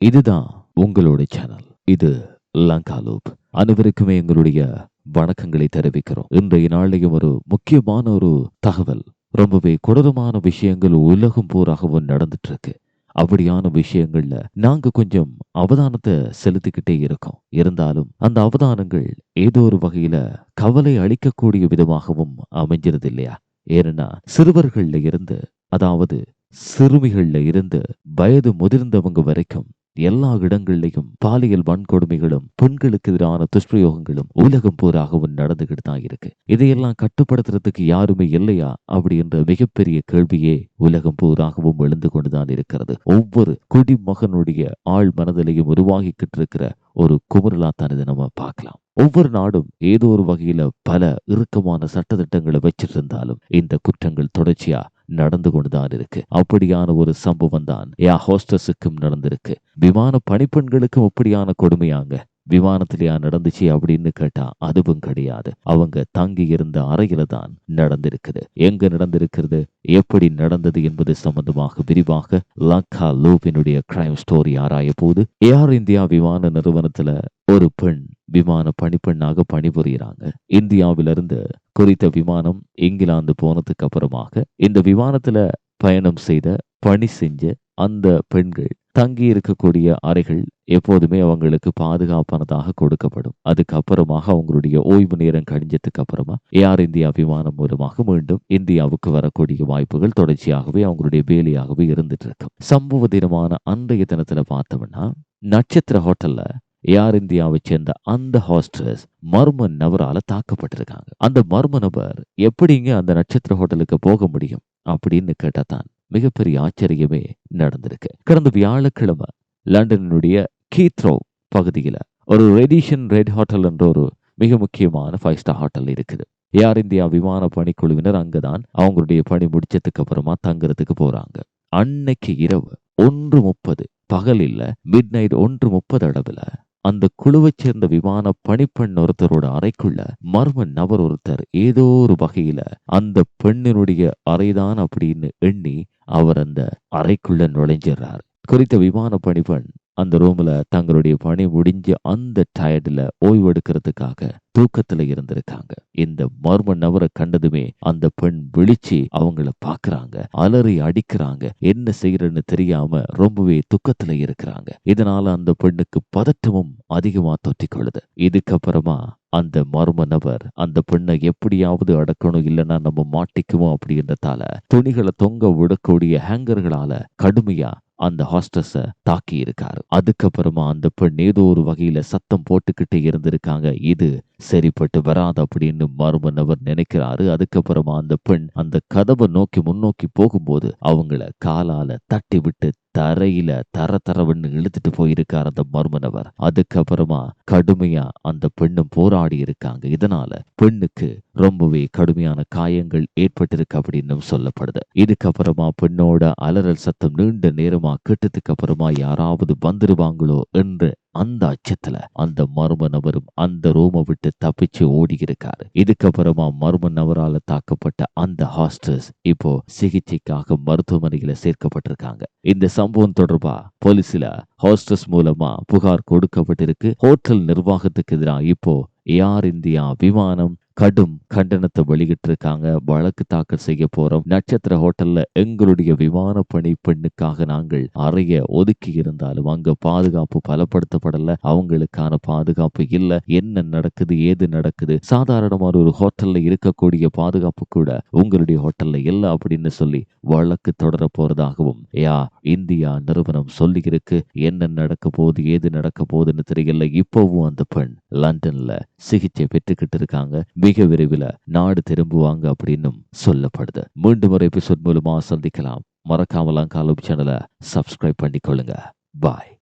இதுதான் உங்களோட சேனல் இது லங்கா லூப் அனைவருக்குமே எங்களுடைய வணக்கங்களை தெரிவிக்கிறோம். இன்றைய நாளையும் ஒரு முக்கியமான ஒரு தகவல். ரொம்பவே கொடூரமான விஷயங்கள் உலகம் பூராகவும் நடந்துட்டு இருக்கு அப்படியான விஷயங்கள்ல நாங்க கொஞ்சம் அவதானத்தை செலுத்திக்கிட்டே இருக்கோம். இருந்தாலும் அந்த அவதானங்கள் ஏதோ ஒரு வகையில கவலை அளிக்கக்கூடிய விதமாகவும் அமைஞ்சிருது இல்லையா? ஏன்னா சிறுவர்கள்ல இருந்து அதாவது சிறுமிகள்ல இருந்து வயது முதிர்ந்தவங்க வரைக்கும் எல்லா இடங்களிலையும் பாலியல் வன்கொடுமைகளும் பெண்களுக்கு எதிரான துஷ்பிரயோகங்களும் உலகம் போராகவும் நடந்துகிட்டு தான் இருக்கு. இதையெல்லாம் கட்டுப்படுத்துறதுக்கு யாருமே இல்லையா? அப்படி என்ற மிகப்பெரிய கேள்வியே உலகம் போராகவும் எழுந்து கொண்டுதான் இருக்கிறது. ஒவ்வொரு குடிமகனுடைய ஆழ் மனதிலையும் உருவாகிக்கிட்டு இருக்கிற ஒரு குமுறலா தான் இதை நம்ம பார்க்கலாம். ஒவ்வொரு நாடும் ஏதோ ஒரு வகையில பல இறுக்கமான சட்டத்திட்டங்களை வச்சிருந்தாலும் இந்த குற்றங்கள் தொடர்ச்சியா நடந்து கொண்டுதான் இருக்கு. அப்படியான ஒரு சம்பவம் தான் யா ஹோஸ்டஸுக்கும் நடந்திருக்கு. விமான பணிப்பெண்களுக்கும் அப்படியான கொடுமையாங்க. விமானத்திலேயா நடந்துச்சு அப்படின்னு கேட்டா அதுவும் கிடையாது. அவங்க தங்கி இருந்த அறையில தான் நடந்திருக்குது. எங்க நடந்திருக்கிறது? எப்படி நடந்தது என்பது சம்பந்தமாக விரிவாக லக்கா லூபினுடைய கிரைம் ஸ்டோரி ஆராய போது ஏர் இந்தியா விமான நிறுவனத்துல ஒரு பெண் விமான பணிப்பெண்ணாக பணிபுரியிறாங்க. இந்தியாவிலிருந்து குறித்த விமானம் இங்கிலாந்து போனதுக்கு அப்புறமாக இந்த விமானத்துல பயணம் செய்த பணி செஞ்ச அந்த பெண்கள் தங்கி இருக்கக்கூடிய அறைகள் எப்போதுமே அவங்களுக்கு பாதுகாப்பானதாக கொடுக்கப்படும். அதுக்கப்புறமாக அவங்களுடைய ஓய்வு நேரம் கழிஞ்சதுக்கு அப்புறமா ஏர் இந்தியா விமானம் மூலமாக மீண்டும் இந்தியாவுக்கு வரக்கூடிய வாய்ப்புகள் தொடர்ச்சியாகவே அவங்களுடைய வேலையாகவே இருந்துட்டு இருக்கும் சம்பவ தினமான அன்றைய தினத்துல பார்த்தோம்னா நட்சத்திர ஹோட்டல்ல ஏர் இந்தியாவை சேர்ந்த அந்த ஹாஸ்டர்ஸ் மர்ம நபரால தாக்கப்பட்டிருக்காங்க. அந்த மர்ம நபர் எப்படிங்க அந்த நட்சத்திர ஹோட்டலுக்கு போக முடியும் அப்படின்னு கேட்டாதான் மிகப்பெரிய ஆச்சரியமே நடந்திருக்கு. கடந்த வியாழக்கிழமை லண்டனுடைய கீத்ரோ பகுதியில ஒரு ரெடிஷன் ரெட் ஹோட்டல் என்ற ஒரு மிக முக்கியமான ஃபைவ் ஸ்டார் ஹோட்டல் இருக்குது. ஏர் இந்தியா விமான பணிக்குழுவினர் அங்கதான் அவங்களுடைய பணி முடிச்சதுக்கு அப்புறமா தங்குறதுக்கு போறாங்க. அன்னைக்கு இரவு ஒன்று முப்பது பகலில் மிட் நைட் ஒன்று முப்பது அளவுல அந்த குழுவைச் சேர்ந்த விமான பணிப்பெண் ஒருத்தரோட அறைக்குள்ள மர்ம நபர் ஒருத்தர் ஏதோ ஒரு வகையில அந்த பெண்ணினுடைய அறைதான் அப்படின்னு எண்ணி அவர் அந்த அறைக்குள்ள நுழைஞ்சிடுறார். குறித்த விமான பணிப்பெண் அந்த ரூம்ல தங்களுடைய பணி முடிஞ்ச அந்த டயர்ட்ல ஓய்வெடுக்கிறதுக்காக தூக்கத்துல இருந்திருக்காங்க. இந்த மர்ம நபரை கண்டதுமே அந்த பெண் விழிச்சு அவங்கள பாக்குறாங்க அலறி அடிக்கிறாங்க. என்ன செய்யறன்னு தெரியாம ரொம்பவே துக்கத்துல இருக்கிறாங்க. இதனால அந்த பெண்ணுக்கு பதட்டமும் அதிகமா தொற்றிக்கொள்ளுது இதுக்கப்புறமா அந்த மர்ம நபர் அந்த பெண்ணை எப்படியாவது அடக்கணும் இல்லைன்னா நம்ம மாட்டிக்குவோம் அப்படின்றதால துணிகளை தொங்க விடக்கூடிய ஹேங்கர்களால கடுமையா அந்த ஹாஸ்டஸ தாக்கி இருக்காரு. அதுக்கப்புறமா அந்த பெண் ஏதோ ஒரு வகையில சத்தம் போட்டுக்கிட்டே இருந்திருக்காங்க. இது சரிப்பட்டு வராது அப்படின்னு மர்ம நபர் நினைக்கிறாரு. அதுக்கப்புறமா அந்த பெண் அந்த கதவை நோக்கி முன்னோக்கி போகும்போது அவங்கள காலால தட்டி விட்டு தரையில தர தரவன்னு இழுத்துட்டு போயிருக்கார் அந்த மர்மனவர். அதுக்கப்புறமா கடுமையா அந்த பெண்ணும் போராடி இருக்காங்க. இதனால பெண்ணுக்கு ரொம்பவே கடுமையான காயங்கள் ஏற்பட்டிருக்கு அப்படின்னு சொல்லப்படுது. இதுக்கப்புறமா பெண்ணோட அலறல் சத்தம் நீண்ட நேரமா கேட்டதுக்கு அப்புறமா யாராவது வந்துருவாங்களோ என்று அந்த அச்சத்துல அந்த மர்ம நபரும் அந்த ரூமை விட்டு தப்பிச்சு ஓடி இருக்காரு இதுக்கப்புறமா மர்ம நபரால தாக்கப்பட்ட அந்த ஹாஸ்டர்ஸ் இப்போ சிகிச்சைக்காக மருத்துவமனையில சேர்க்கப்பட்டிருக்காங்க. இந்த சம்பவம் தொடர்பா போலீஸ்ல ஹாஸ்டர்ஸ் மூலமா புகார் கொடுக்கப்பட்டிருக்கு. ஹோட்டல் நிர்வாகத்துக்கு எதிராக இப்போ ஏர் இந்தியா விமானம் கடும் கண்டனத்தை வெளியிட்டிருக்காங்க. வழக்கு தாக்கல் செய்ய போறோம். நட்சத்திர ஹோட்டல்ல எங்களுடைய விமான பணி பெண்ணுக்காக நாங்கள் அறைய ஒதுக்கி இருந்தாலும் அங்க பாதுகாப்பு பலப்படுத்தப்படல. அவங்களுக்கான பாதுகாப்பு இல்ல. என்ன நடக்குது? ஏது நடக்குது? சாதாரணமான ஒரு ஹோட்டல்ல இருக்கக்கூடிய பாதுகாப்பு கூட உங்களுடைய ஹோட்டல்ல இல்ல அப்படின்னு சொல்லி வழக்கு தொடர போறதாகவும் யா இந்தியா நிறுவனம் சொல்லி இருக்கு என்ன நடக்க போகுது? ஏது நடக்க போகுதுன்னு தெரியல. இப்பவும் அந்த பெண் லண்டன்ல சிகிச்சை பெற்றுக்கிட்டு இருக்காங்க. மிக விரைவில் நாடு திரும்புவாங்க அப்படின்னும் சொல்லப்படுது. மீண்டும் ஒரு எபிசோட் மூலமா சந்திக்கலாம். மறக்காமலாம் காலம் சேனலை சப்ஸ்கிரைப் பண்ணிக்கொள்ளுங்க. பாய்